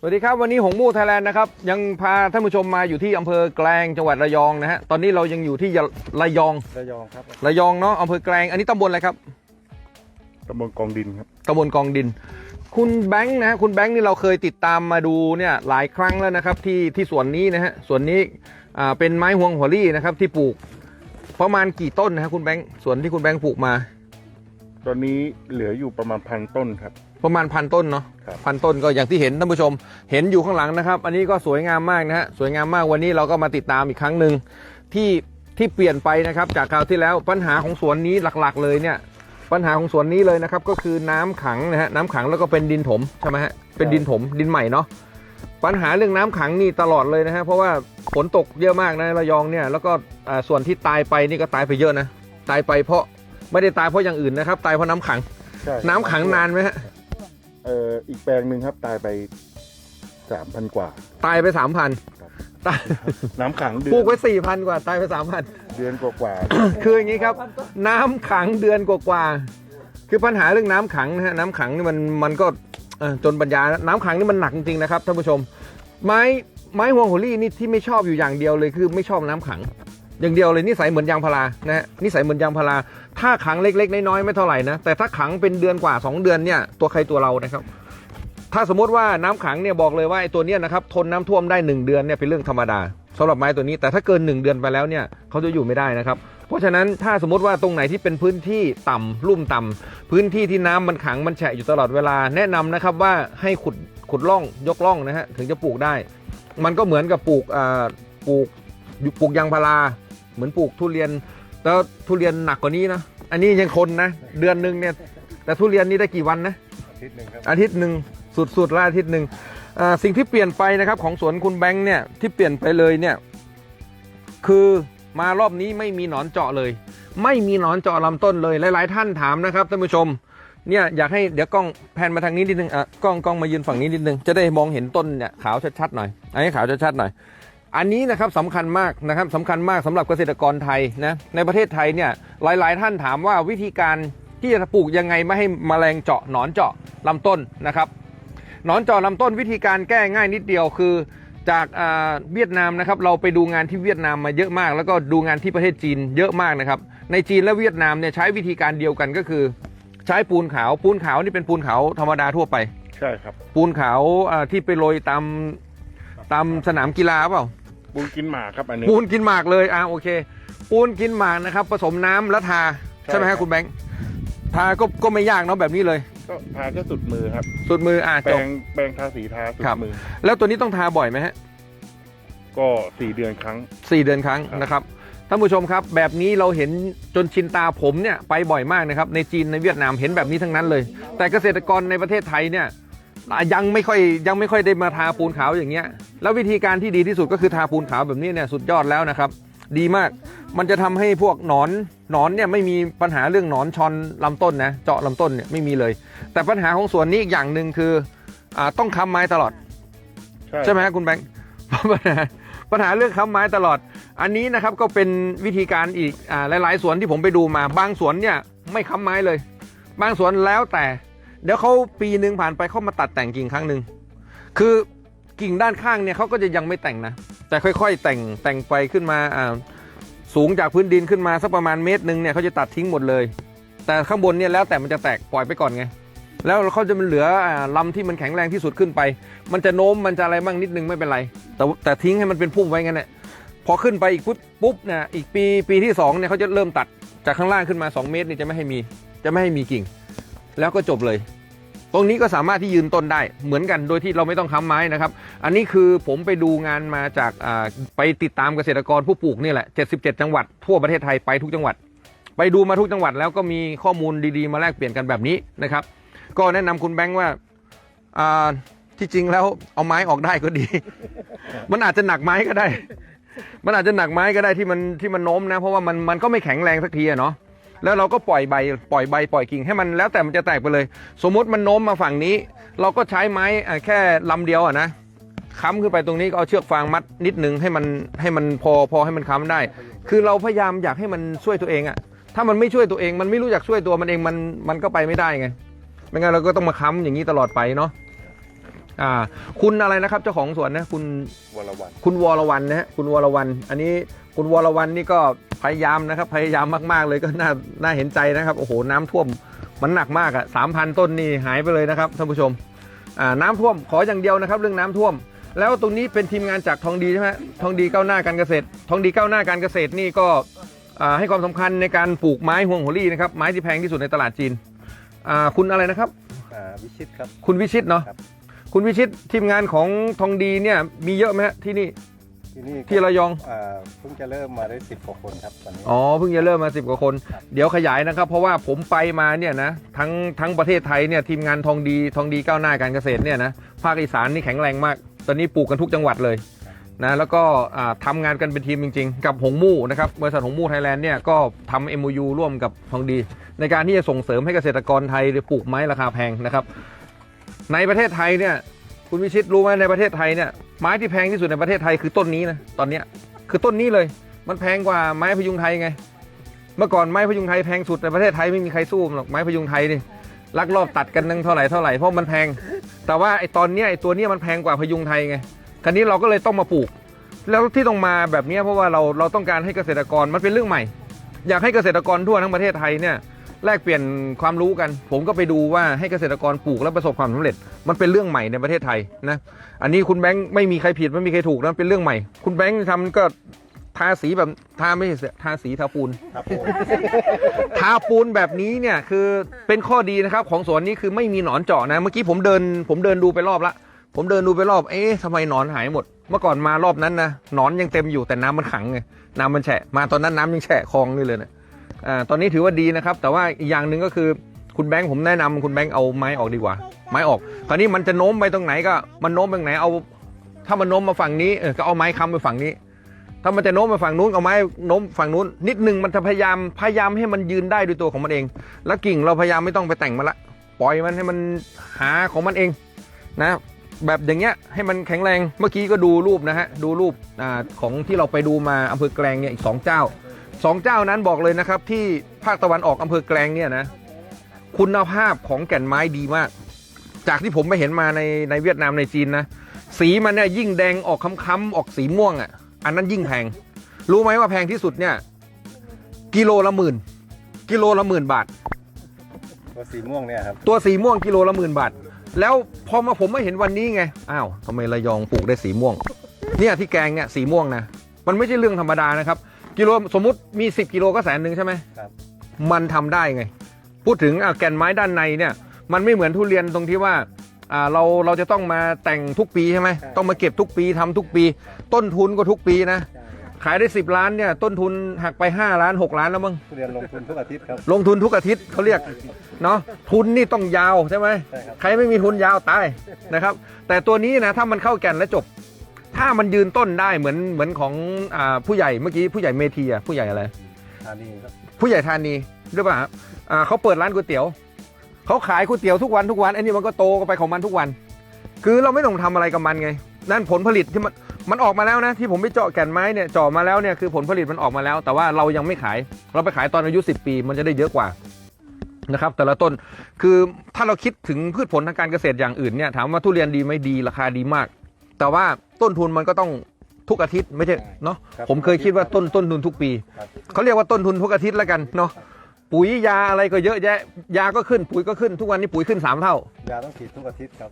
สวัสดีครับ วันนี้หงมู่ไทยแลนด์นะครับยังพาท่านผู้ชมมาอยู่ที่อำเภอแกลงจังหวัดระยองนะฮะตอนนี้เรายังอยู่ที่ยะระยองระยองครับระยองเนาะอำเภอแกลงอันนี้ตำบลอะไรครับตำบลกองดินครับตำบลกองดิน คุณแบงค์นะฮะคุณแบงค์นี่เราเคยติดตามมาดูเนี่ยหลายครั้งแล้วนะครับที่ที่สวนนี้นะฮะสวนนี้อ่าเป็นไม้ฮวงหัวรี่นะครับที่ปลูกประมาณกี่ต้นนะฮะคุณแบงค์สวนที่คุณแบงค์ปลูกมา ตอนนี้เหลืออยู่ประมาณพันต้นครับ ประมาณพันต้นเนาะครับพันต้นก็อย่างที่เห็นท่านผู้ชม เห็นอยู่ข้างหลังนะครับ อันนี้ก็สวยงามมากนะฮะสวยงามมากวันนี้เราก็มาติดตามอีกครั้งหนึ่งที่ที่เปลี่ยนไปนะครับ จากคราวที่แล้วปัญหาของสวนนี้หลักๆ เลยเนี่ย ปัญหาของสวนนี้เลยนะครับ ก็คือน้ำขังนะฮะน้ำขังแล้วก็เป็นดินถมใช่ไหมฮะเป็นดินถมดินใหม่เนาะปัญหาเรื่องน้ำขังนี่ตลอดเลยนะฮะเพราะว่าฝนตกเยอะมากนะระยองเนี่ยแล้วก็อ่าส่วนที่ตายไปนี่ก็ตายไปเยอะนะตายไปเพราะไม่ได้ตายเพราะอย่างอื่นนะครับ ตายเพราะน้ำขัง ใช่น้ำขังนานไหมฮะ เอ่ออีกแปลงหนึ่งครับตายไปสามพันกว่า ตายไปสามพันครับ ตายน้ำขังเดืปลูอกนไว้สี่พันกว่า ตายไปสามพัน เดือนกว่าคืออย่างนี้ครับ น้ำขังเดือนกว่าๆคือปัญหาเรื่องน้ำขังนะฮะน้ำขังนี่มันมันก็เอ่อจนปัญญานะน้ำขังนี่มันหนักจริงๆนะครับท่านผู้ชม ไม้ไม้ฮวงโหรี่นี่ที่ไม่ชอบอยู่อย่างเดียวเลยคือไม่ชอบน้ำขัง อย่างเดียวเลยนิสัยเหมือนยางพารานะฮะนิสัยเหมือนยางพาราถ้าขังเล็ก ๆ น้อยๆไม่เท่าไหร่นะแต่ถ้าขังเป็นเดือนกว่า 2 เดือนเนี่ยตัวใครตัวเรานะครับ ถ้าสมมติว่าน้ำขังเนี่ยบอกเลยว่าไอ้ตัวเนี้ยนะครับทนน้ำท่วมได้ 1 เดือนเนี่ยเป็นเรื่องธรรมดาสำหรับไม้ตัวนี้แต่ถ้าเกิน 1 เดือนไปแล้วเนี่ยเขาจะอยู่ไม่ได้นะครับเพราะฉะนั้นถ้าสมมติว่าตรงไหนที่เป็นพื้นที่ต่ำลุ่มต่ำพื้นที่ที่น้ำมันขังมันแฉะอยู่ตลอดเวลาแนะนำนะครับว่าให้ขุดขุดร่องยกร่องนะฮะถึงจะปลูกได้ มันก็เหมือนกับปลูกอ่าปลูกปลูกยางพารา เหมือนปลูกทุเรียน แล้วทุเรียนหนักกว่านี้นะ อันนี้ยังคนนะ เดือนหนึ่งเนี่ย แต่ทุเรียนนี่ได้กี่วันนะๆอาทิตย์หนึ่งครับอาทิตย์หนึ่งสุดๆละอาทิตย์หนึ่งอ่าสิ่งที่เปลี่ยนไปนะครับของสวนคุณแบงค์เนี่ยที่เปลี่ยนไปเลยเนี่ยคือมารอบนี้ไม่มีหนอนเจาะเลย ไม่มีหนอนเจาะลำต้นเลยหลาย ๆ ท่านถามนะครับท่านผู้ชมเนี่ยอยากให้เดี๋ยวกล้องแพนมาทางนี้นิดนึงอะกล้องกล้องมายืนฝั่งนี้นิดนึงจะได้มองเห็นต้นเนี่ยขาวชัดๆหน่อยอันนี้ขาวชัดๆหน่อย อันนี้นะครับสำคัญมากนะครับสำคัญมากสำหรับเกษตรกรไทยนะในประเทศไทยเนี่ยหลาย ๆ ท่านถามว่าวิธีการที่จะปลูกยังไงไม่ให้แมลงเจาะหนอนเจาะลำต้นนะครับหนอนเจาะลำต้นวิธีการแก้ง่ายนิดเดียวคือจากอ่าเวียดนามนะครับเราไปดูงานที่เวียดนามมาเยอะมาก แล้วก็ดูงานที่ประเทศจีนเยอะมากนะครับในจีนและเวียดนามเนี่ยใช้วิธีการเดียวกันก็คือ ใช้ปูนขาวปูนขาวนี่เป็นปูนขาวธรรมดาทั่วไป ใช่ครับ ปูนขาวอ่าที่ไปโรยตามตามสนามกีฬาเปล่า ปูนกินหมากครับอันนี้ปูนกินหมากเลยอ่าโอเค ปูนกินหมากนะครับ ผสมน้ำแล้วทาใช่ใช่ไหมครัฮะบคุณแบงค์ทาก็ก็ไม่ยากเนาะแบบนี้เลย ก็ทาแค่สุดมือครับ สุดมืออ่าแปลจบงแปลงทาสีทาสุดครับมือ แล้วตัวนี้ต้องทาบ่อยไหมฮะก็สี่เดือนครั้งสี่เดือนครั้งครับนะครับท่านผู้ชมครับ แบบนี้เราเห็นจนชินตาผมเนี่ยไปบ่อยมากนะครับในจีนในเวียดนามเห็นแบบนี้ทั้งนั้นเลย แต่เกษตรกรในประเทศไทยเนี่ยอะ ยังไม่ค่อยยังไม่ค่อยได้มาทาปูนขาวอย่างเงี้ย แล้ววิธีการที่ดีที่สุดก็คือทาปูนขาวแบบนี้เนี่ยสุดยอดแล้วนะครับ ดีมาก มันจะทำให้พวกหนอนหนอนเนี่ยไม่มีปัญหาเรื่องหนอนชอนลำต้นนะเจาะลำต้นเนี่ยไม่มีเลย แต่ปัญหาของสวนนี้อีกอย่างหนึ่งคืออาต้องค้ำไม้ตลอด ใช่ใช่ไหมฮะคุณแบงค์ปัญหาปัญหาเรื่องค้ำไม้ตลอด อันนี้นะครับก็เป็นวิธีการอีกอ่าหลาย ๆ สวนที่ผมไปดูมา บางสวนเนี่ยไม่ค้ำไม้เลย บางสวนแล้วแต่ เดี๋ยวเขาปีหนึ่งผ่านไปเขามาตัดแต่งกิ่งครั้งหนึ่งคือกิ่งด้านข้างเนี่ยเขาก็จะยังไม่แต่งนะ แต่ค่อยๆ แต่งแต่งไปขึ้นมาอ่าสูงจากพื้นดินขึ้นมาสักประมาณเมตรหนึ่งเนี่ยเขาจะตัดทิ้งหมดเลย แต่ข้างบนเนี่ยแล้วแต่มันจะแตกปล่อยไปก่อนไง แล้วเขาจะมันเหลืออ่าลำที่มันแข็งแรงที่สุดขึ้นไป มันจะโน้มมันจะอะไรบ้างนิดนึงไม่เป็นไร แต่แต่ทิ้งให้มันเป็นพุ่มไว้งั้นแหละพอขึ้นไปอีกปุ๊บปุ๊บเนี่ยอีกปีปีที่สองเนี่ยเขาจะเริ่มตัดจากข้างล่างขึ้นมา 2 เมตรนี่จะไม่ให้มีจะไม่ให้มีกิ่ง แล้วก็จบเลย ตรงนี้ก็สามารถที่ยืนต้นได้เหมือนกันโดยที่เราไม่ต้องค้ำไม้นะครับ อันนี้คือผมไปดูงานมาจากไปติดตามเกษตรกรผู้ปลูกนี่แหละ 77 จังหวัดทั่วประเทศไทยไปทุกจังหวัด ไปดูมาทุกจังหวัดแล้วก็มีข้อมูลดีๆ มาแลกเปลี่ยนกันแบบนี้นะครับ ก็แนะนำคุณแบงค์ว่าที่จริงแล้วเอาไม้ออกได้ก็ดี มันอาจจะหนักไม้ก็ได้ มันอาจจะหนักไม้ก็ได้ที่มันที่มันโน้มนะ เพราะว่ามันมันก็ไม่แข็งแรงสักทีอะเนาะ แล้วเราก็ปล่อยใบปล่อยใบปล่อยกิ่งให้มันแล้วแต่มันจะแตกไปเลย สมมติมันโน้มมาฝั่งนี้ เราก็ใช้ไม้แค่ลำเดียวอะนะค้ำขึ้นไปตรงนี้ก็เอาเชือกฟางมัดนิดนึงให้มันให้มันพอพอให้มันค้ำได้ คือเราพยายามอยากให้มันช่วยตัวเองอะถ้ามันไม่ช่วยตัวเองมันไม่รู้จักช่วยตัวมันเองมันมันก็ไปไม่ได้ไงไม่งั้นเราก็ต้องมาค้ำอย่างนี้ตลอดไปเนาะ อ่าคุณอะไรนะครับเจ้าของสวนนะคุณวรวันคุณวรวันนะฮะคุณวรวันอันนี้คุณวรวันนี่ก็พยายามนะครับพยายามมากๆเลยก็น่าน่าเห็นใจนะครับโอ้โหน้ำท่วมมันหนักมากอะสามพันต้นนี่หายไปเลยนะครับท่านผู้ชมอ่าน้ำท่วมขออย่างเดียวนะครับ เรื่องน้ำท่วม แล้วตรงนี้เป็นทีมงานจากทองดีใช่ไหมทองดีก้าวหน้าการเกษตร ทองดีก้าวหน้าการเกษตรนี่ก็อ่าให้ความสำคัญในการปลูกไม้ห่วงโหรี่นะครับไม้ที่แพงที่สุดในตลาดจีนอ่าคุณอะไรนะครับอ่าวิชิตครับคุณวิชิตเนาะ ครับคุณวิชิตทีมงานของทองดีเนี่ยมีเยอะไหมฮะที่นี่ ที่นี่ที่ระยองอ่าเพิ่งจะเริ่มมาได้สิบกว่าคนครับตอนนี้ อ๋อเพิ่งจะเริ่มมาสิบกว่าคน ครับ เดี๋ยวขยายนะครับ เพราะว่าผมไปมาเนี่ยนะทั้งทั้งประเทศไทยเนี่ยทีมงานทองดีทองดีก้าวหน้าการเกษตรเนี่ยนะภาคอีสานนี่แข็งแรงมาก ตอนนี้ปลูกกันทุกจังหวัดเลยนะแล้วก็อ่าทำงานกันเป็นทีมจริง ๆ กับหงมู่นะครับบริษัทหงมู่ไทยแลนด์เนี่ยก็ทำ MOU ร่วมกับทองดี ในการที่จะส่งเสริมให้เกษตรกรไทยปลูกไม้ราคาแพงนะครับ ในประเทศไทยเนี่ย คุณวิชิตรู้ไหมในประเทศไทยเนี่ยไม้ที่แพงที่สุดในประเทศไทยคือต้นนี้นะตอนเนี้ยคือต้นนี้เลย มันแพงกว่าไม้พยุงไทยไง เมื่อก่อนไม้พยุงไทยแพงสุดในประเทศไทยไม่มีใครสู้หรอกไม้พยุงไทยนี่ลักลอบตัดกันนึงเท่าไหร่เท่าไหร่เพราะมันแพง แต่ว่าไอ้ตอนเนี้ยไอ้ตัวเนี้ยมันแพงกว่าพยุงไทยไงคราวนี้เราก็เลยต้องมาปลูก แล้วที่ต้องมาแบบเนี้ยเพราะว่าเราเราต้องการให้เกษตรกรมันเป็นเรื่องใหม่ อยากให้เกษตรกรทั่วทั้งประเทศไทยเนี่ย แลกเปลี่ยนความรู้กัน ผมก็ไปดูว่าให้เกษตรกรปลูกแล้วประสบความสำเร็จ มันเป็นเรื่องใหม่ในประเทศไทยนะอันนี้คุณแบงค์ไม่มีใครผิดไม่มีใครถูกนะเป็นเรื่องใหม่ คุณแบงค์ทำก็ทาสีแบบทาไม่ใช่ทาสีทาปูนครับผมทาปูนแบบนี้เนี่ยคือเป็นข้อดีนะครับ ของสวนนี้คือไม่มีหนอนเจาะนะ เมื่อกี้ผมเดิน ผมเดินดูไปรอบละผมเดินดูไปรอบเอ๊ะทำไมหนอนหายหมด เมื่อก่อนมารอบนั้นนะหนอนยังเต็มอยู่แต่น้ำมันขังไงน้ำมันแฉะมาตอนนั้นน้ำยังแฉะคลองนี่เลยนะ อ่าตอนนี้ถือว่าดีนะครับ แต่ว่าอีกอย่างหนึ่งก็คือคุณแบงค์ผมแนะนำคุณแบงค์เอาไม้ออกดีกว่า ไม้ออก คราวนี้มันจะโน้มไปตรงไหนก็มันโน้มไปตรงไหนเอา ถ้ามันโน้มมาฝั่งนี้เออก็เอาไม้ค้ำไปฝั่งนี้ ถ้ามันจะโน้มไปฝั่งนู้นเอาไม้โน้มฝั่งนู้น นิดนึงมันจะพยายามพยายามให้มันยืนได้ด้วยตัวของมันเอง แล้วกิ่งเราพยายามไม่ต้องไปแต่งมันละปล่อยมันให้มันหาของมันเองนะแบบอย่างเงี้ยให้มันแข็งแรงเมื่อกี้ก็ดูรูปนะฮะดูรูปอของที่เราไปดูมาอำเภอแกลงเนี่ยอีกสองเจ้า สองเจ้านั้นบอกเลยนะครับ ที่ภาคตะวันออกอำเภอแกลงเนี่ยนะ คุณภาพของแก่นไม้ดีมาก จากที่ผมไปเห็นมาในในเวียดนามในจีนนะ สีมันเนี่ยยิ่งแดงออกค้ำๆออกสีม่วงอะ อันนั้นยิ่งแพง รู้ไหมว่าแพงที่สุดเนี่ย กิโลละหมื่น กิโลละหมื่นบาท ตัวสีม่วงเนี่ยครับ ตัวสีม่วงกิโลละหมื่นบาท แล้วพอมาผมมาเห็นวันนี้ไง อ้าวทำไมระยองปลูกได้สีม่วง เนี่ยที่แกงเนี่ยสีม่วงนะ มันไม่ใช่เรื่องธรรมดานะครับ กิโลสมมุติมี 10 กิโลก็แสนหนึ่งใช่ไหมครับ มันทำได้ไง พูดถึงอะแก่นไม้ด้านในเนี่ย มันไม่เหมือนทุเรียนตรงที่ว่าอ่าเราเราจะต้องมาแต่งทุกปีใช่ไหมต้องมาเก็บทุกปีทำทุกปี ต้นทุนก็ทุกปีนะขายได้ 10 ล้านเนี่ยต้นทุนหักไป 5 ล้าน 6 ล้านแล้วมั้งทุเรียนลงทุนทุกอาทิตย์ครับ ลงทุนทุกอาทิตย์เขาเรียกเนาะทุนนี่ต้องยาวใช่ไหมใช่ครับ ใครไม่มีทุนยาวตายนะครับ แต่ตัวนี้นะถ้ามันเข้าแก่นและจบ ถ้ามันยืนต้นได้เหมือนเหมือนของอ่าผู้ใหญ่เมื่อกี้ผู้ใหญ่เมทีอะผู้ใหญ่อะไรธานีครับผู้ใหญ่ธานีหรือเปล่าครับอ่าเขาเปิดร้านก๋วยเตี๋ยวเขาขายก๋วยเตี๋ยวทุกวันทุกวันไอ้นี่มันก็โตไปของมันทุกวัน คือเราไม่ต้องทำอะไรกับมันไง นั่นผลผลิตที่มันมันออกมาแล้วนะ ที่ผมไปเจาะแก่นไม้เนี่ยเจาะมาแล้วเนี่ยคือผลผลิตมันออกมาแล้ว แต่ว่าเรายังไม่ขาย เราไปขายตอนอายุ 10 ปี มันจะได้เยอะกว่านะครับ แต่ละต้นคือถ้าเราคิดถึงพืชผลทางการเกษตรอย่างอื่นเนี่ยถามว่าทุเรียนดีไหม่ดีราคาดีมาก แต่ว่าต้นทุนมันก็ต้องทุกอาทิตย์ไม่ใช่เนาะครับผมเคยคิดว่าต้นต้นทุนทุกปีครับ เขาเรียกว่าต้นทุนทุกอาทิตย์แล้วกันเนาะปุ๋ยยาอะไรก็เยอะแยะยาก็ขึ้นปุ๋ยก็ขึ้นทุกวันนี้ปุ๋ยขึ้นสามเท่า ยาต้องฉีดทุกอาทิตย์ครับ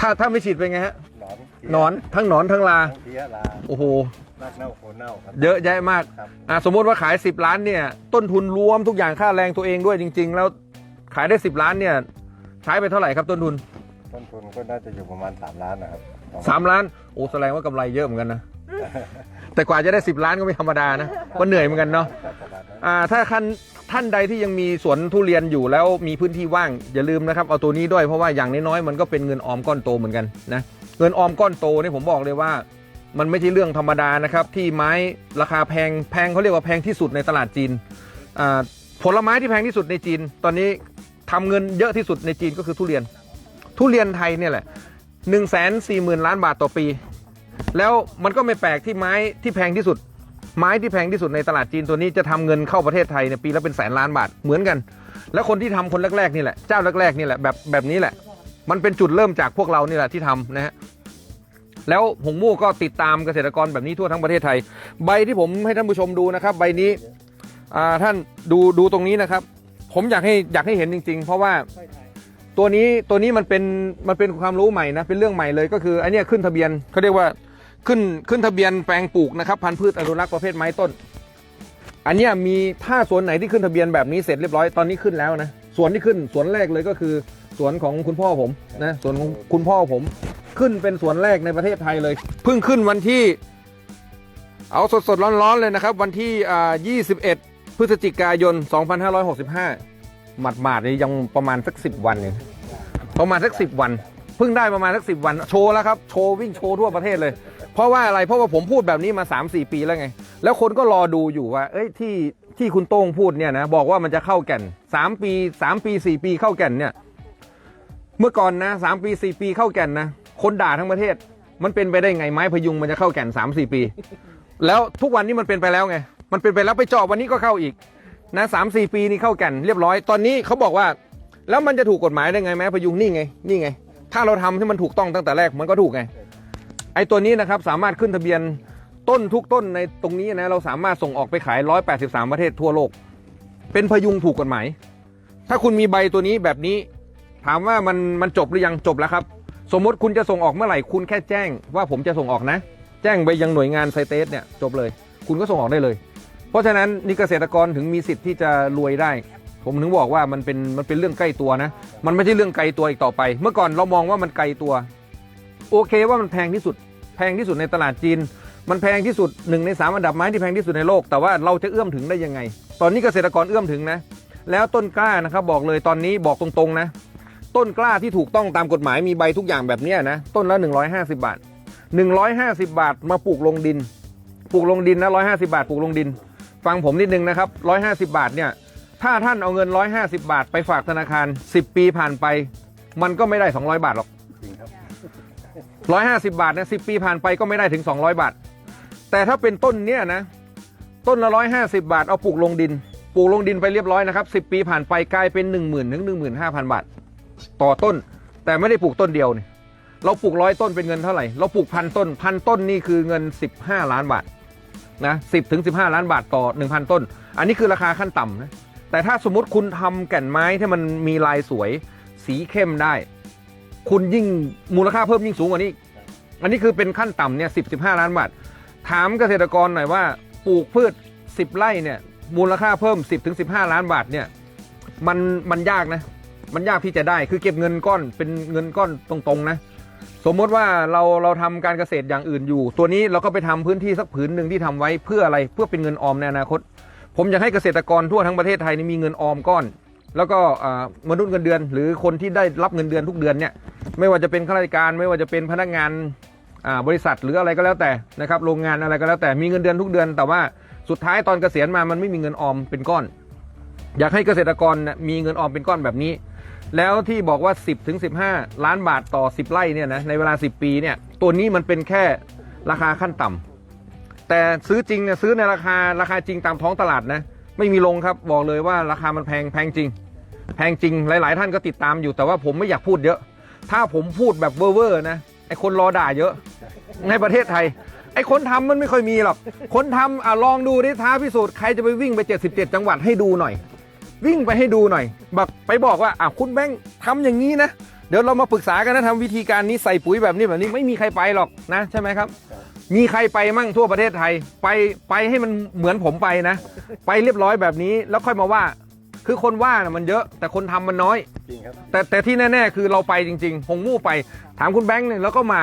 ถ้าถ้าไม่ฉีดเป็นไงฮะหนอนเพี้ยหนอนทั้งหนอนทั้งลา ทั้งเพี้ยลาโอ้โห รากเน่าโคนเน่าครับเยอะแยะมากครับอะสมมติว่าขาย 10 ล้านเนี่ย ต้นทุนรวมทุกอย่างค่าแรงตัวเองด้วยจริง ๆ แล้วขายได้ 10 ล้านเนี่ย ใช้ไปเท่าไหร่ครับต้นทุน ต้นทุนก็น่าจะอยู่ประมาณ 3 ล้านนะครับ 3ล้านโอ้แสดงว่ากำไรเยอะเหมือนกันนะ แต่กว่าจะได้ 10 ล้านก็ไม่ธรรมดานะ ก็เหนื่อยเหมือนกันเนาะครับประมาณนั้นอ่าถ้าท่านท่านใดที่ยังมีสวนทุเรียนอยู่แล้วมีพื้นที่ว่างอย่าลืมนะครับเอาตัวนี้ด้วยเพราะว่าอย่างน้อยๆมันก็เป็นเงินออมก้อนโตเหมือนกันนะเงินออมก้อนโตนี่ผมบอกเลยว่า มันไม่ใช่เรื่องธรรมดานะครับ ที่ไม้ราคาแพงแพงเขาเรียกว่าแพงที่สุดในตลาดจีนอ่าผลไม้ที่แพงที่สุดในจีน ตอนนี้ทำเงินเยอะที่สุดในจีนก็คือทุเรียน ทุเรียนไทยเนี่ยแหละ หนึ่งแสนสี่หมื่นล้านบาทต่อปี แล้วมันก็ไม่แปลกที่ไม้ที่แพงที่สุด ไม้ที่แพงที่สุดในตลาดจีนตัวนี้จะทำเงินเข้าประเทศไทยเนี่ยปีละเป็นแสนล้านบาทเหมือนกัน แล้วคนที่ทำคนแรกๆนี่แหละเจ้าแรกๆนี่แหละแบบแบบนี้แหละ มันเป็นจุดเริ่มจากพวกเรานี่แหละที่ทำนะฮะแล้วหงมู่ก็ติดตามเกษตรกรแบบนี้ทั่วทั้งประเทศไทย ใบที่ผมให้ท่านผู้ชมดูนะครับ ใบนี้ท่านดูดูตรงนี้นะครับ ผมอยากให้อยากให้เห็นจริง ๆ เพราะว่า ตัวนี้ตัวนี้มันเป็นมันเป็นความรู้ใหม่นะเป็นเรื่องใหม่เลยก็คืออันเนี้ยขึ้นทะเบียนเขาเรียกว่าขึ้นขึ้นทะเบียนแปลงปลูกนะครับพันธุ์พืชอนุรักษ์ประเภทไม้ต้น อันเนี้ยมีถ้าสวนไหนที่ขึ้นทะเบียนแบบนี้เสร็จเรียบร้อยตอนนี้ขึ้นแล้วนะสวนที่ขึ้นสวนแรกเลยก็คือสวนของคุณพ่อผมนะสวนของคุณพ่อผม ขึ้นเป็นสวนแรกในประเทศไทยเลยเพิ่งขึ้นวันที่ เอาสดๆร้อนๆเลยนะครับ วันที่อ่า21 พฤศจิกายน 2565 หมาดๆนี่ยังประมาณสัก10วันเองประมาณสัก10วันเพิ่งได้ประมาณสัก10วันโชว์แล้วครับโชว์วิ่งโชว์ทั่วประเทศเลย เพราะว่าอะไรเพราะว่าผมพูดแบบนี้มา 3-4 ปีแล้วไง แล้วคนก็รอดูอยู่ว่า เอ้ยที่ที่คุณโต้งพูดเนี่ยนะบอกว่ามันจะเข้าแก่น 3 ปี 3 ปี 4 ปีเข้าแก่นเนี่ย เมื่อก่อนนะ3ปี 4 ปีเข้าแก่นนะคนด่าทั้งประเทศ มันเป็นไปได้ไงไม้พยุงมันจะเข้าแก่น 3-4 ปี แล้วทุกวันนี้มันเป็นไปแล้วไง มันเป็นไปแล้วไปเจาะวันนี้ก็เข้าอีก นะสามสี่ปีนี่เข้าแก่นเรียบร้อย ตอนนี้เขาบอกว่า แล้วมันจะถูกกฎหมายได้ไงแม้พยุงนี่ไงนี่ไง ถ้าเราทำให้มันถูกต้องตั้งแต่แรกมันก็ถูกไงไอ้ตัวนี้นะครับสามารถขึ้นทะเบียนต้นทุกต้นในตรงนี้นะเราสามารถส่งออกไปขาย 183 ประเทศทั่วโลก เป็นพยุงถูกกฎหมาย ถ้าคุณมีใบตัวนี้แบบนี้ ถามว่ามันมันจบหรือยังจบแล้วครับ สมมติคุณจะส่งออกเมื่อไหร่คุณแค่แจ้งว่าผมจะส่งออกนะ แจ้งไปยังหน่วยงานไซเตสเนี่ยจบเลย คุณก็ส่งออกได้เลย เพราะฉะนั้นนี่เกษตรกรถึงมีสิทธิ์ที่จะรวยได้ ผมถึงบอกว่ามันเป็นมันเป็นเรื่องใกล้ตัวนะ มันไม่ใช่เรื่องไกลตัวอีกต่อไป เมื่อก่อนเรามองว่ามันไกลตัว โอเคว่ามันแพงที่สุด แพงที่สุดในตลาดจีน มันแพงที่สุดหนึ่งในสามอันดับไม้ที่แพงที่สุดในโลก แต่ว่าเราจะเอื้อมถึงได้ยังไง ตอนนี้เกษตรกรเอื้อมถึงนะ แล้วต้นกล้านะครับบอกเลยตอนนี้บอกตรงๆนะ ต้นกล้าที่ถูกต้องตามกฎหมายมีใบทุกอย่างแบบนี้นะ ต้นละ 150 บาท 150 บาทมาปลูกลงดิน ปลูกลงดินนะ150 บาทปลูกลงดิน ฟังผมนิดนึงนะครับ 150 บาทเนี่ย ถ้าท่านเอาเงิน 150 บาท ไปฝากธนาคาร 10 ปีผ่านไป มันก็ไม่ได้ 200 บาทหรอกจริงครับ150 บาทเนี่ย10 ปีผ่านไปก็ไม่ได้ถึง 200 บาท แต่ถ้าเป็นต้นเนี่ยนะ ต้นละ 150 บาทเอาปลูกลงดิน ปลูกลงดินไปเรียบร้อยนะครับ 10 ปีผ่านไปกลายเป็น 1 0,000ถึง15,000 บาท ต่อต้น แต่ไม่ได้ปลูกต้นเดียวนี่เราปลูกร้อยต้นเป็นเงินเท่าไหร่ เราปลูกพันต้นพันต้นนี่คือเงิน 15 ล้านบาท นะ10ถึง15ล้านบาทต่อ1,000ต้น อันนี้คือราคาขั้นต่ำนะแต่ถ้าสมมติคุณทำแก่นไม้ที่มันมีลายสวย สีเข้มได้ คุณยิ่งมูลค่าเพิ่มยิ่งสูงกว่านี้ อันนี้คือเป็นขั้นต่ำเนี่ยสิบสิบห้าล้านบาท ถามเกษตรกรหน่อยว่าปลูกพืช10ไร่เนี่ยมูลค่าเพิ่ม 10ถึง15ล้านบาทเนี่ยมันมันยากนะ มันยากที่จะได้คือเก็บเงินก้อนเป็นเงินก้อนตรงๆนะ สมมติว่าเราเราทำการเกษตรอย่างอื่นอยู่ ตัวนี้เราก็ไปทำพื้นที่สักผืนหนึ่งที่ทำไว้เพื่ออะไรเพื่อเป็นเงินออมในอนาคต ผมอยากให้เกษตรกรทั่วทั้งประเทศไทยนี่มีเงินออมก้อน แล้วก็มนุษย์เงินเดือน หรือคนที่ได้รับเงินเดือนทุกเดือนเนี่ยไม่ว่าจะเป็นข้าราชการ ไม่ว่าจะเป็นพนักงานบริษัทหรืออะไรก็แล้วแต่นะครับโรงงานอะไรก็แล้วแต่มีเงินเดือนทุกเดือน แต่ว่าสุดท้ายตอนเกษียณมามันไม่มีเงินออมเป็นก้อน อยากให้เกษตรกรมีเงินออมเป็นก้อนแบบนี้ แล้วที่บอกว่า 10ถึง15 ล้านบาทต่อ 10 ไร่เนี่ยนะในเวลา 10 ปีเนี่ยตัวนี้มันเป็นแค่ราคาขั้นต่ำแต่ซื้อจริงเนี่ยซื้อในราคาราคาจริงตามท้องตลาดนะไม่มีลงครับบอกเลยว่าราคามันแพงแพงจริง แพงจริงหลาย ๆ ท่านก็ติดตามอยู่แต่ว่าผมไม่อยากพูดเยอะ ถ้าผมพูดแบบเวอร์ๆนะไอคนรอด่าเยอะในประเทศไทย ไอคนทำมันไม่ค่อยมีหรอกคนทำอะลองดูดิท้าพิสูจน์ใครจะไปวิ่งไป 77 จังหวัดให้ดูหน่อย วิ่งไปให้ดูหน่อยบอกไปบอกว่าอะคุณแบงค์ทำอย่างนี้นะ เดี๋ยวเรามาปรึกษากันนะทำวิธีการนี้ใส่ปุ๋ยแบบนี้แบบนี้ไม่มีใครไปหรอกนะใช่ไหมครับ มีใครไปมั่งทั่วประเทศไทย ไปไปให้มันเหมือนผมไปนะ ไปเรียบร้อยแบบนี้แล้วค่อยมาว่า คือคนว่านะมันเยอะแต่คนทำมันน้อย จริงครับแต่แต่ที่แน่ๆ คือเราไปจริงๆหงมู่ไป ถามคุณแบงค์เนี่ยแล้วก็มา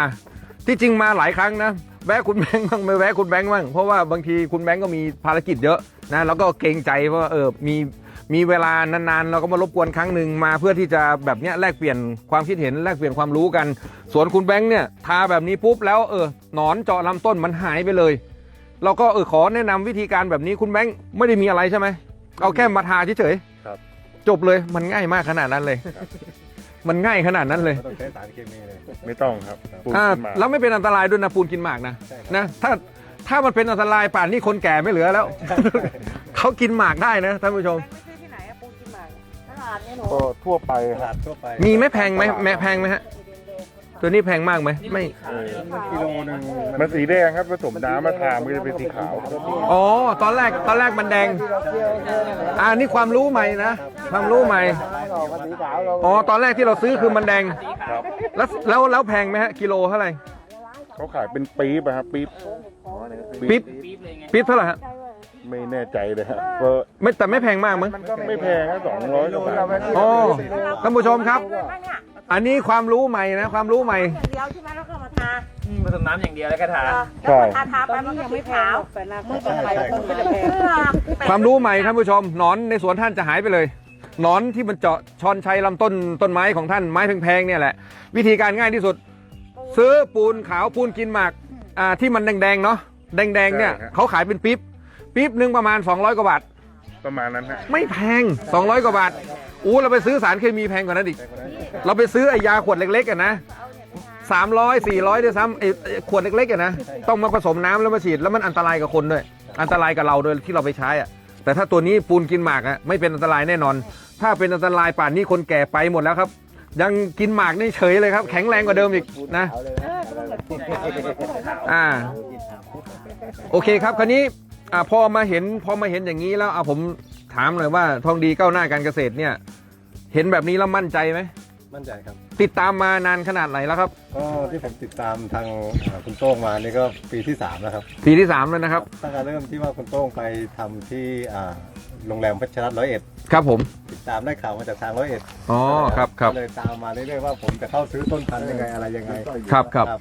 ที่จริงมาหลายครั้งนะแวะคุณแบงค์บ้างไม่แวะคุณแบงค์บ้างเพราะว่าบางทีคุณแบงค์ก็มีภารกิจเยอะนะแล้วก็เกรงใจเพราะว่าเออมี มีเวลานานๆ เราก็มารบกวนครั้งหนึ่งมาเพื่อที่จะแบบเนี้ยแลกเปลี่ยนความคิดเห็นแลกเปลี่ยนความรู้กันส่วนคุณแบงค์เนี่ยทาแบบนี้ปุ๊บแล้วเออหนอนเจาะลำต้นมันหายไปเลย เราก็เออขอแนะนำวิธีการแบบนี้คุณแบงค์ไม่ได้มีอะไรใช่ไหมเอาแค่มาทาเฉยๆครับจบเลยมันง่ายมากขนาดนั้นเลย มันง่ายขนาดนั้นเลยไม่ต้องใช้สารเคมีเลยไม่ต้องครับปลูกอ่าขึ้นมาแล้วไม่เป็นอันตรายด้วยนะปูนกินหมากนะใช่ครับนะถ้าถ้ามันเป็นอันตรายป่านนี้คนแก่ไม่เหลือแล้ว เขากินหมากได้นะท่านผู้ชมากตลาดาทเนี่ยหนูก็ทั่วไปตคลารับ ดทั่วไปมีไหมแพงไหมแม่แพงไหมฮะ ตัวนี้แพงมากไหมไม่ เออกิโลหนึงมันสีแดงครับผสมน้ำมาทามันจะเป็นสีขาวครับอ๋อ ตอนแรก ตอนแรกมันแดง อ่านี่ความรู้ใหม่นะ ความรู้ใหม่ อ๋อ ตอนแรกที่เราซื้อคือมันแดงครับแล้วแล้วแล้วแพงไหมฮะ กิโลเท่าไหร่ เขาขายเป็นปี๊บอะครับปี๊บปิ๊บปิ๊บเท่าไหร่ฮะ ไม่แน่ใจเลยครับก็ไม่แต่ไม่แพงมากมั้ง ไม่แพงครับสองร้อยกว่าบาท อ๋อ ท่านผู้ชมครับ อันนี้ความรู้ใหม่นะความรู้ใหม่ อย่างเดียวใช่ไหมแล้วก็มาทาผสมน้ำอย่างเดียวแล้วก็ทา แล้วพอทาทาไปมันก็สีขาวมือเป็นไฟมันก็จะแพงความรู้ใหม่ท่านผู้ชมหนอนในสวนท่านจะหายไปเลยหนอนที่มันเจาะชอนชัยลำต้นต้นไม้ของท่านไม้แพงๆเนี่ยแหละ วิธีการง่ายที่สุด ซื้อปูนขาวปูนกินหมากอ่าที่มันแดงๆเนาะแดงๆเนี่ยเขาขายเป็นปิ๊บ ปิ๊บหนึ่งประมาณ 200 กว่าบาท ประมาณนั้นฮะไม่แพง 200 กว่าบาทอู้เราไปซื้อสารเคมีแพงกว่านั้นอีก เราไปซื้อไอ้ยาขวดเล็กๆอะนะสามร้อยสี่ร้อยด้วยซ้ำไอ้ไอ้ขวดเล็กๆอะนะต้องมาผสมน้ำแล้วมาฉีดแล้วมันอันตรายกับคนด้วย อันตรายกับเราด้วยที่เราไปใช้อะแต่ถ้าตัวนี้ปูนกินหมากอะไม่เป็นอันตรายแน่นอน ถ้าเป็นอันตรายป่านนี้คนแก่ไปหมดแล้วครับ ยังกินหมากนี่เฉยเลยครับ แข็งแรงกว่าเดิมอีกนะ อ่า โอเคครับคราวนี้ อ่าพอมาเห็นพอมาเห็นอย่างนี้แล้วอ่าผมถามเลยว่าทองดีก้าวหน้าการเกษตรเนี่ย เห็นแบบนี้แล้วมั่นใจไหมมั่นใจครับ ติดตามมานานขนาดไหนแล้วครับ ก็ที่ผมติดตามทางอ่าคุณโต้งมานี่ก็ปีที่สามแล้วครับปีที่สามแล้วนะครับ ตั้งแต่เริ่มที่ว่าคุณโต้งไปทำที่อ่าโรงแรมเพชรรัตน์ร้อยเอ็ดครับผมติดตามได้ข่าวมาจากทางร้อยเอ็ดอ๋อครับครับก็เลยตามมาเรื่อยๆว่าผมจะเข้าซื้อต้นพันธุ์ยังไงอะไรยังไงครับครับ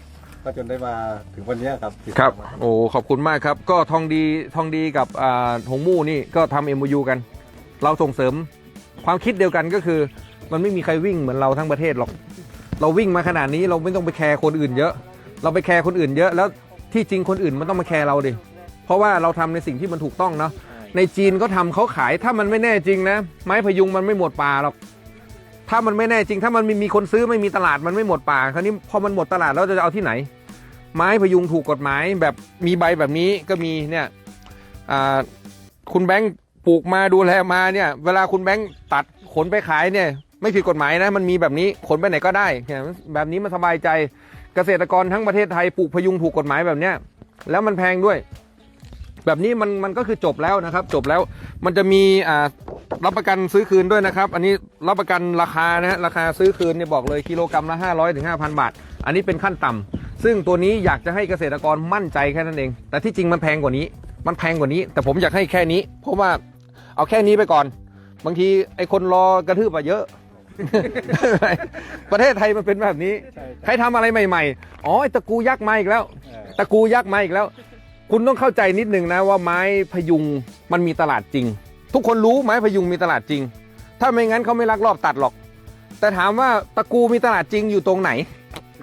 ก็จนได้มาถึงวันเนี้ยครับติดคตามรับ มาโอ้ขอบคุณมากครับ ก็ทองดีทองดีกับอ่าหงมู่นี่ก็ทำ MOU กัน เราส่งเสริมความคิดเดียวกันก็คือ มันไม่มีใครวิ่งเหมือนเราทั้งประเทศหรอก เราวิ่งมาขนาดนี้เราไม่ต้องไปแคร์คนอื่นเยอะ เราไปแคร์คนอื่นเยอะ แล้วที่จริงคนอื่นมันต้องมาแคร์เราดิเพราะว่าเราทำในสิ่งที่มันถูกต้องเนาะในจีนก็ทำเขาขายถ้ามันไม่แน่จริงนะ ไม้พยุงมันไม่หมดป่าหรอกถ้ามันไม่แน่จริง ถ้ามันไม่มีคนซื้อไม่มีตลาดมันไม่หมดป่าคราวนี้พอมันหมดตลาดแล้วจะเอาที่ไหน ไม้พยุงถูกกฎหมายแบบมีใบแบบนี้ก็มีเนี่ยคุณแบงค์ปลูกมาดูแลมาเนี่ยเวลาคุณแบงค์ตัดขนไปขายเนี่ยไม่ผิดกฎหมายนะมันมีแบบนี้ขนไปไหนก็ได้เนี่ยแบบนี้มันสบายใจเกษตรกรทั้งประเทศไทยปลูกพยุงถูกกฎหมายแบบเนี้ยแล้วมันแพงด้วย แบบนี้มันมันก็คือจบแล้วนะครับ จบแล้วมันจะมีอ่ารับประกันซื้อคืนด้วยนะครับ อันนี้รับประกันราคานะฮะราคาซื้อคืนเนี่ยบอกเลยกิโลกรัมละ500ถึง5,000บาท อันนี้เป็นขั้นต่ำ ซึ่งตัวนี้อยากจะให้เกษตรกรมั่นใจแค่นั้นเอง แต่ที่จริงมันแพงกว่านี้ มันแพงกว่านี้ แต่ผมอยากให้แค่นี้ เพราะว่าเอาแค่นี้ไปก่อน บางทีไอ้คนรอกระทืบอะเยอะ ประเทศไทยมันเป็นแบบนี้ใช่ใครทำอะไรใหม่ ๆ อ๋อไอ้ตะกูยักษ์มาอีกแล้วเออตะกูยักษ์มาอีกแล้ว คุณต้องเข้าใจนิดนึงนะว่าไม้พยุงมันมีตลาดจริง ทุกคนรู้ไม้พยุงมีตลาดจริง ถ้าไม่งั้นเขาไม่ลักลอบตัดหรอก แต่ถามว่าตะกูมีตลาดจริงอยู่ตรงไหน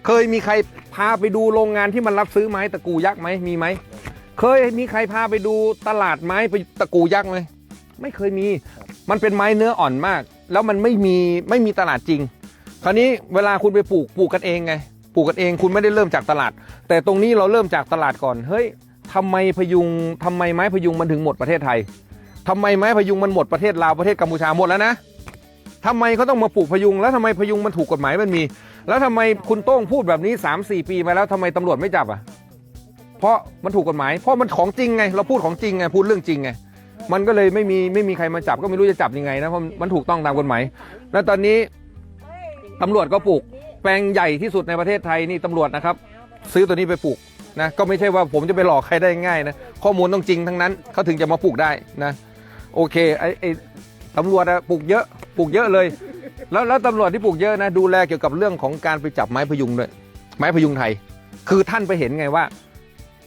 เคยมีใครพาไปดูโรงงานที่มันรับซื้อไม้ตะกูยักษ์ไหมมีไหม เคยมีใครพาไปดูตลาดไม้ตะกูยักษ์ไหมไม่เคยมี มันเป็นไม้เนื้ออ่อนมาก แล้วมันไม่มีไม่มีตลาดจริง คราวนี้เวลาคุณไปปลูกปลูกกันเองไงปลูกกันเองคุณไม่ได้เริ่มจากตลาด แต่ตรงนี้เราเริ่มจากตลาดก่อนเฮ้ยทำไมพยุงทำไมไม้พยุงมันถึงหมดประเทศไทยทำไมไม้พยุงมันหมดประเทศลาวประเทศกัมพูชาหมดแล้วนะทำไมเขาต้องมาปลูกพยุงแล้วทำไมพยุงมันถูกกฎหมายมันมี แล้วทำไมคุณโต้งพูดแบบนี้ 3 4 ปีมาแล้วทำไมตำรวจไม่จับอะ เพราะมันถูกกฎหมาย เพราะมันของจริงไง เราพูดของจริงไง พูดเรื่องจริงไง มันก็เลยไม่มีไม่มีใครมาจับก็ไม่รู้จะจับยังไงนะ เพราะมันถูกต้องตามกฎหมาย แล้วตอนนี้ตำรวจก็ปลูก แปลงใหญ่ที่สุดในประเทศไทยนี่ตำรวจนะครับ ซื้อตัวนี้ไปปลูกนะ ก็ไม่ใช่ว่าผมจะไปหลอกใครได้ง่ายนะ ข้อมูลต้องจริงทั้งนั้นเขาถึงจะมาปลูกได้นะ โอเคไอ้ไอ้ตำรวจอะปลูกเยอะปลูกเยอะเลย แล้วแล้วตำรวจที่ปลูกเยอะนะดูแลเกี่ยวกับเรื่องของการไปจับไม้พยุงด้วยไม้พยุงไทย คือท่านไปเห็นไงว่า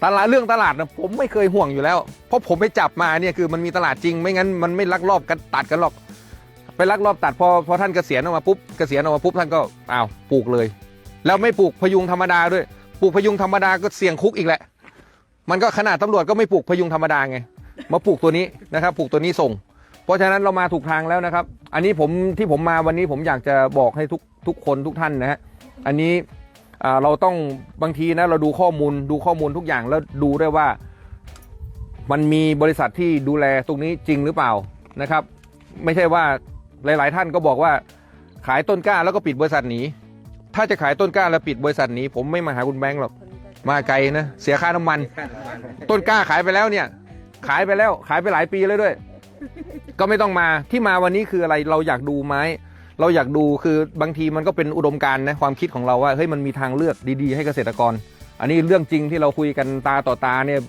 ตลาดเรื่องตลาดนะผมไม่เคยห่วงอยู่แล้ว เพราะผมไปจับมาเนี่ยคือมันมีตลาดจริงไม่งั้นมันไม่ลักลอบกันตัดกันหรอก ไปลักลอบตัดพอพอท่านเกษียณออกมาปุ๊บเกษียณออกมาปุ๊บท่านก็อ้าวปลูกเลย แล้วไม่ปลูกพยุงธรรมดาด้วยปลูกพยุงธรรมดาก็เสี่ยงคุกอีกแหละ มันก็ขนาดตำรวจก็ไม่ปลูกพยุงธรรมดาไงมาปลูกตัวนี้นะครับปลูกตัวนี้ส่ง เพราะฉะนั้นเรามาถูกทางแล้วนะครับ อันนี้ผมที่ผมมาวันนี้ผมอยากจะบอกให้ทุกทุกคนทุกท่านนะฮะอันนี้เราต้องบางทีนะเราดูข้อมูลดูข้อมูลทุกอย่างแล้วดูด้วยว่า มันมีบริษัทที่ดูแลตรงนี้จริงหรือเปล่านะครับ ไม่ใช่ว่าหลาย ๆ ท่านก็บอกว่าขายต้นกล้าแล้วก็ปิดบริษัทหนีถ้าจะขายต้นกล้าแล้วปิดบริษัทหนีผมไม่มาหาคุณแบงค์หรอกมาไกลนะเสียค่าน้ำมัน ต้นกล้าขายไปแล้วเนี่ย ขายไปแล้วขายไปหลายปีแล้วด้วย ก็ไม่ต้องมาที่มาวันนี้คืออะไรเราอยากดูไม้ เราอยากดูคือบางทีมันก็เป็นอุดมการณ์นะความคิดของเราว่าเฮ้ยมันมีทางเลือกดีๆ ให้เกษตรกร อันนี้เรื่องจริงที่เราคุยกันตาต่อตาเนี่ย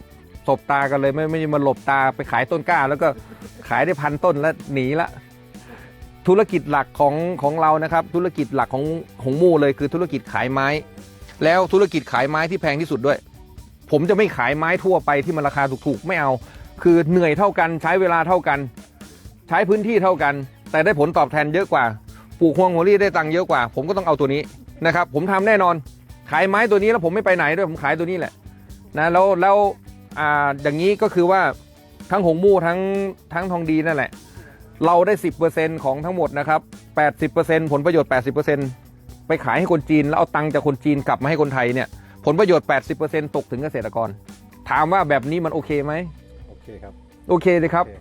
สบตากันเลยไม่ไม่มาหลบตาไปขายต้นกล้า แล้วก็ขายได้พันต้นแล้วหนีละ ธุรกิจหลักของของเรานะครับ ธุรกิจหลักของของมู่เลยคือธุรกิจขายไม้ แล้วธุรกิจขายไม้ที่แพงที่สุดด้วย ผมจะไม่ขายไม้ทั่วไปที่มันราคาถูกๆไม่เอา คือเหนื่อยเท่ากันใช้เวลาเท่ากัน ใช้พื้นที่เท่ากัน แต่ได้ผลตอบแทนเยอะกว่าปลูกฮวงหัวรี่ได้ตังค์เยอะกว่า ผมก็ต้องเอาตัวนี้นะครับ ผมทำแน่นอน ขายไม้ตัวนี้แล้วผมไม่ไปไหนด้วยผมขายตัวนี้แหละนะแล้วแล้วอ่าอย่างนี้ก็คือว่าทั้งหงมู่ทั้งทั้งทองดีนั่นแหละ เราได้ 10%ของทั้งหมดนะครับ80%ผลประโยชน์ 80%ไปขายให้คนจีน แล้วเอาตังค์จากคนจีนกลับมาให้คนไทยเนี่ยผลประโยชน์ 80%ตกถึงเกษตรกร ถามว่าแบบนี้มันโอเคไหม เคครับ โอเคเลยครับโอ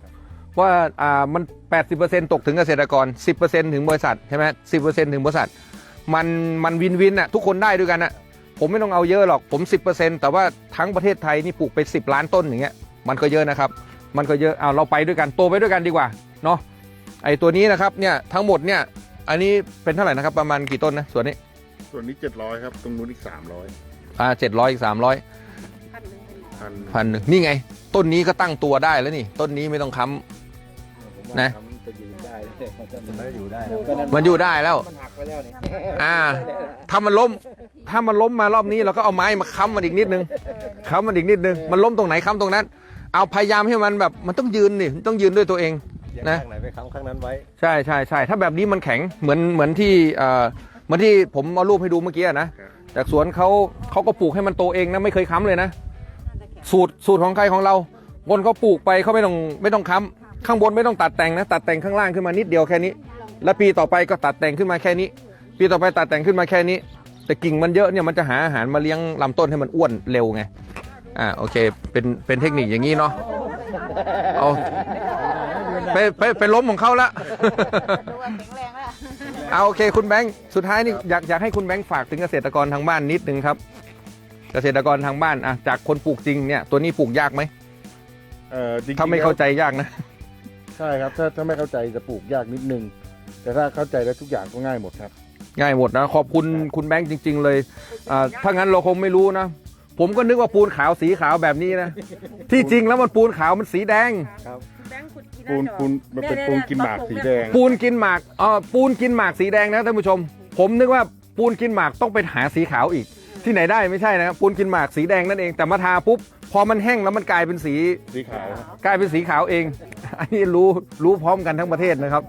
เว่าอ่ามัน 80%ตกถึงเกษตรกร 10%ถึงบริษัทใช่ไหม10%ถึงบริษัท มันมันวินวินอะทุกคนได้ด้วยกันอะผมไม่ต้องเอาเยอะหรอกผม 10%แต่ว่าทั้งประเทศไทยนี่ปลูกไป 10 ล้านต้นอย่างเงี้ยมันก็เยอะนะครับ มันก็เยอะเอาเราไปด้วยกันโตไปด้วยกันดีกว่าเนาะไอตัวนี้นะครับเนี่ยทั้งหมดเนี่ยอันนี้เป็นเท่าไหร่นะครับประมาณกี่ต้นนะส่วนนี้ส่วนนี้เจ็ดร้อยครับ ตรงนู้นอีกสามร้อยอ่าเจ็ดร้อยอีกสามร้อย พันพันหนึ่งนี่ไง ต้นนี้ก็ตั้งตัวได้แล้วนี่ ต้นนี้ไม่ต้องค้ำนะจะยืนได้มันจะอยู่ได้นะมันอยู่ได้แล้ว มันหักไปแล้วนี่อ่า ถ้ามันล้ม ถ้ามันล้มมารอบนี้เราก็เอาไม้มาค้ำมันอีกนิดนึง ค้ำมันอีกนิดนึง มันล้มตรงไหนค้ำตรงนั้น เอาพยายามให้มันแบบ มันต้องยืนนี่ต้องยืนด้วยตัวเองอย่างนะ ข้างไหนไปค้ำข้างนั้นไว้ ใช่ใช่ใช่ถ้าแบบนี้มันแข็งเหมือนเหมือนที่เอ่อเหมือนที่ผมเอารูปให้ดูเมื่อกี้อะนะ จากสวนเขาเขาก็ปลูกให้มันโตเองนะไม่เคยค้ำเลยนะ สูตรสูตรของใครของเรา บนเขาปลูกไปเขาไม่ต้องไม่ต้องค้ำข้างบนไม่ต้องตัดแต่งนะ ตัดแต่งข้างล่างขึ้นมานิดเดียวแค่นี้ แล้วปีต่อไปก็ตัดแต่งขึ้นมาแค่นี้ ปีต่อไปตัดแต่งขึ้นมาแค่นี้ แต่กิ่งมันเยอะเนี่ยมันจะหาอาหารมาเลี้ยงลำต้นให้มันอ้วนเร็วไงอ่าโอเคเป็นเป็นเทคนิคอย่างนี้เนาะเอาไปไปไปล้มของเขาละเอาโอเคคุณแบงค์สุดท้ายนี่อยากอยากให้คุณแบงค์ฝากถึงเกษตรกรทางบ้านนิดนึงครับ เกษตรกรทางบ้านอะจากคนปลูกจริงเนี่ยตัวนี้ปลูกยากไหมเอ่อจริงๆถ้าไม่เข้าใจยากนะ ใช่ครับถ้าถ้าไม่เข้าใจจะปลูกยากนิดนึง แต่ถ้าเข้าใจแล้วทุกอย่างก็ง่ายหมดครับ ง่ายหมดนะ ขอบคุณคุณแบงค์จริง ๆ เลยอ่าถ้างั้นเราคงไม่รู้นะ ผมก็นึกว่าปูนขาวสีขาวแบบนี้นะ ที่จริงแล้วมันปูนขาวมันสีแดงปูนปูนมันเป็นปูนกินหมากสีแดง ปูนกินหมากเออปูนกินหมากสีแดงนะท่านผู้ชม ผมนึกว่าปูนกินหมากต้องไปหาสีขาวอีก ที่ไหนได้ไม่ใช่นะครับปูนกินหมากสีแดงนั่นเองแต่มาทาปุ๊บพอมันแห้งแล้วมันกลายเป็นสี สีขาวกลายเป็นสีขาวเอง อันนี้รู้รู้พร้อมกันทั้งประเทศนะครับ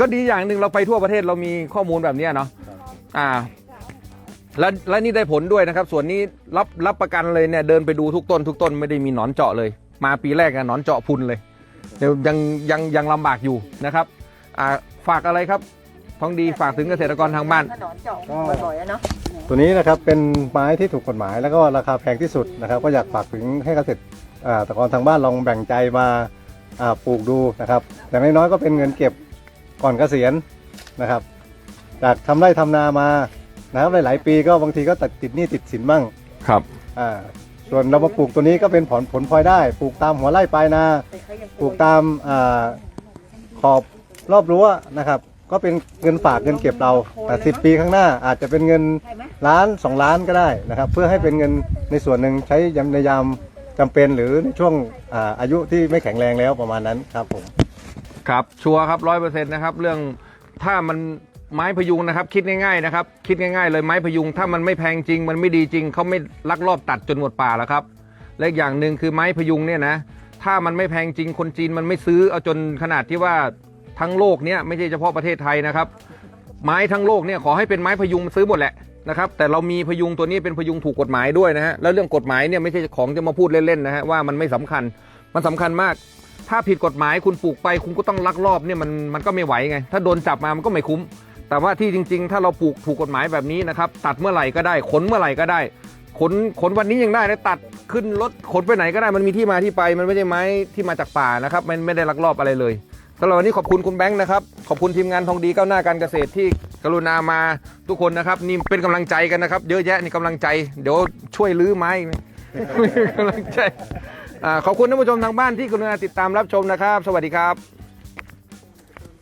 ก็ดีอย่างหนึ่งเราไปทั่วประเทศเรามีข้อมูลแบบเนี้ยเนาะอ่าแล้วแล้วนี่ได้ผลด้วยนะครับ ส่วนนี้รับรับประกันเลยเนี่ยเดินไปดูทุกต้นทุกต้นไม่ได้มีหนอนเจาะเลย มาปีแรกอะหนอนเจาะพุนเลยเดี๋ยวยังยังยังลำบากอยู่นะครับอ่าฝากอะไรครับ ท้องดีฝากถึงเกษตรกรทางบ้าน ถนนเจาะบ่อยๆอะเนาะ ตัวนี้นะครับเป็นไม้ที่ถูกกฎหมายแล้วก็ราคาแพงที่สุดนะครับ ก็อยากฝากถึงให้เกษตรอ่าตกรทางบ้านลองแบ่งใจมาอ่าปลูกดูนะครับอย่างน้อยๆก็เป็นเงินเก็บก่อนเกษียณนะครับ จากทำไร่ทำนามานะครับหลายๆ ปีก็บางทีก็ติดติดหนี้ติดสินบ้างครับ อ่าส่วนเรามาปลูกตัวนี้ก็เป็นผลผลพลอยได้ ปลูกตามหัวไร่ปลายนา ปลูกตามอาขอบรอบรั้วนะครับ ก็เป็นเงินฝากเงินเก็บเราแต่สิปีข้างหน้าอาจจะเป็นเงินล้านสองล้านก็ได้นะครับ เพื่อให้เป็นเงินในส่วนหนึ่งใช้ยามในยามจำเป็นหรือในช่วงอาอายุที่ไม่แข็งแรงแล้วประมาณนั้นครับผม ครับ ชัวร์ครับร้อยเปอร์เซ็นต์นะครับ เรื่องถ้ามันไม้พยุงนะครับ คิดง่ายๆนะครับ คิดง่ายๆ เลยไม้พยุง ถ้ามันไม่แพงจริง มันไม่ดีจริงเขาไม่ลักลอบตัดจนหมดป่าแล้วครับและอีกอย่างหนึ่งคือไม้พยุงเนี่ยนะ ถ้ามันไม่แพงจริงคนจีนมันไม่ซื้อเอาจนขนาดที่ว่า ทั้งโลกเนี่ยไม่ใช่เฉพาะประเทศไทยนะครับ ไม้ทั้งโลกเนี่ยขอให้เป็นไม้พยุงซื้อหมดแหละนะครับแต่เรามีพยุงตัวนี้เป็นพยุงถูกกฎหมายด้วยนะฮะแล้วเรื่องกฎหมายเนี่ยไม่ใช่ของจะมาพูดเล่นๆนะฮะว่ามันไม่สำคัญมันสำคัญมาก ถ้าผิดกฎหมายคุณปลูกไปคุณก็ต้องลักลอบเนี่ยมันมันก็ไม่ไหวไง ถ้าโดนจับมามันก็ไม่คุ้ม แต่ว่าที่จริง ๆ ถ้าเราปลูกถูกกฎหมายแบบนี้นะครับตัดเมื่อไหร่ก็ได้ขนเมื่อไหร่ก็ได้ขนขนวันนี้ยังได้เลยตัดขึ้นรถขนไปไหนก็ได้มันมีที่มาที่ไป มันไม่ใช่ไม้ที่มาจากป่านะครับมันไม่ได้ลักลอบอะไรเลย สำหรับวันนี้ขอบคุณคุณแบงค์นะครับ ขอบคุณทีมงานทองดีก้าวหน้าการเกษตรที่กรุณามาทุกคนนะครับ นี่เป็นกำลังใจกันนะครับ เยอะแยะนี่กำลังใจ เดี๋ยวช่วยลื้อไม้กไหมกำลังใจอ่าขอบคุณท่านผู้ชมทางบ้านที่กรุณาติดตามรับชมนะครับ สวัสดีครับ